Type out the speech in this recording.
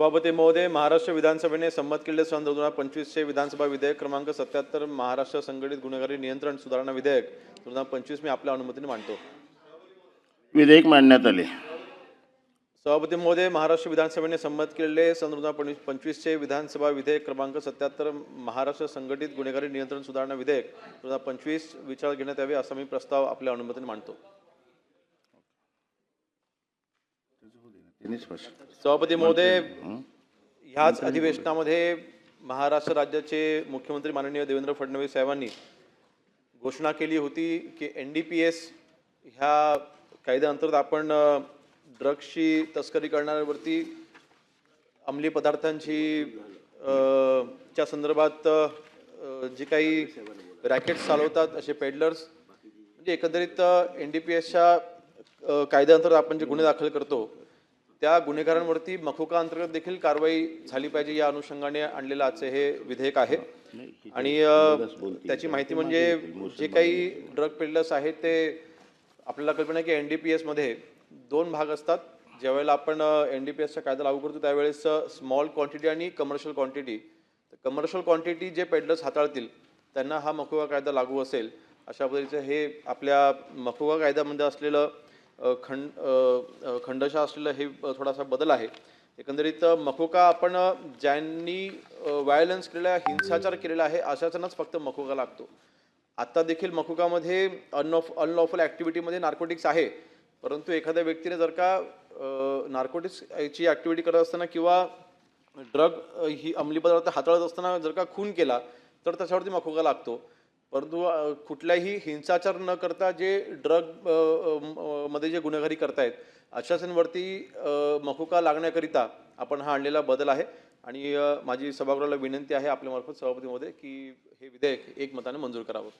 सभापती महोदय महाराष्ट्र विधानसभेने संमत केलेले सन दोन हजार पंचवीसचे विधानसभा विधेयक क्रमांक सत्याहत्तर महाराष्ट्र संघटित गुन्हेगारी नियंत्रण सुधारणा विधेयक दोन हजार पंचवीस मी आपल्या अनुमतीने मांडतो. विधेयक मांडण्यात आले. सभापती महोदय महाराष्ट्र विधानसभेने संमत केलेले सन दोन हजार पंचवीस पंचवीसचे विधानसभा विधेयक क्रमांक सत्याहत्तर महाराष्ट्र संघटित गुन्हेगारी नियंत्रण सुधारणा विधेयक दोन हजार पंचवीस विचार घेण्यात यावे असा मी प्रस्ताव आपल्या अनुमतीने मांडतो त्यांनी स्पष्ट सभापती महोदय ह्याच अधिवेशनामध्ये महाराष्ट्र राज्याचे मुख्यमंत्री माननीय देवेंद्र फडणवीस साहेबांनी घोषणा केली होती की एन डी पी एस ह्या कायद्याअंतर्गत आपण ड्रग्सची तस्करी करणाऱ्यावरती अंमली पदार्थांची च्या संदर्भात जे काही रॅकेट्स चालवतात असे पेडलर्स म्हणजे एकंदरीत एन डी पी एसच्या कायद्याअंतर्गत आपण जे गुन्हे दाखल करतो त्या गुन्हेगारांवरती मखोका अंतर्गत देखील कारवाई झाली पाहिजे या अनुषंगाने आणलेलं आजचे हे विधेयक आहे. आणि त्याची माहिती म्हणजे जे काही ड्रग पेडलर्स आहेत ते आपल्याला कल्पना आहे की एन डी पी एसमध्ये दोन भाग असतात. ज्यावेळेला आपण एन डी पी एसचा कायदा लागू करतो त्यावेळेस स्मॉल क्वांटिटी आणि कमर्शियल क्वांटिटी कमर्शियल क्वांटिटी जे पेडलर्स हाताळतील त्यांना हा मकोका कायदा लागू असेल. अशा पद्धतीचं हे आपल्या मकोका कायद्यामध्ये असलेलं खंड खंडशा असलेलं हे थोडासा बदल आहे. एकंदरीत मखोका आपण ज्यांनी व्हायलन्स केलेला आहे, हिंसाचार केलेला आहे अशाच्यांनाच फक्त मखोका लागतो. आता देखील मखोकामध्ये अनऑफ अनलॉफुल ॲक्टिव्हिटीमध्ये नार्कोटिक्स आहे. परंतु एखाद्या व्यक्तीने जर का नार्कोटिक्सची ॲक्टिव्हिटी करत असताना किंवा ड्रग ही अंमली पदार्थ हाताळत असताना जर का खून केला तर त्याच्यावरती मखोका लागतो. परंतु कुठल्याही हिंसाचार न करता जे ड्रगमध्ये जे गुन्हेगारी करतायत आश्वासनवरती मखुका लागण्याकरिता आपण हा आणलेला बदल आहे. आणि माझी सभागृहाला विनंती आहे आपल्यामार्फत सभापतीमध्ये की हे विधेयक एकमताने मंजूर करावं.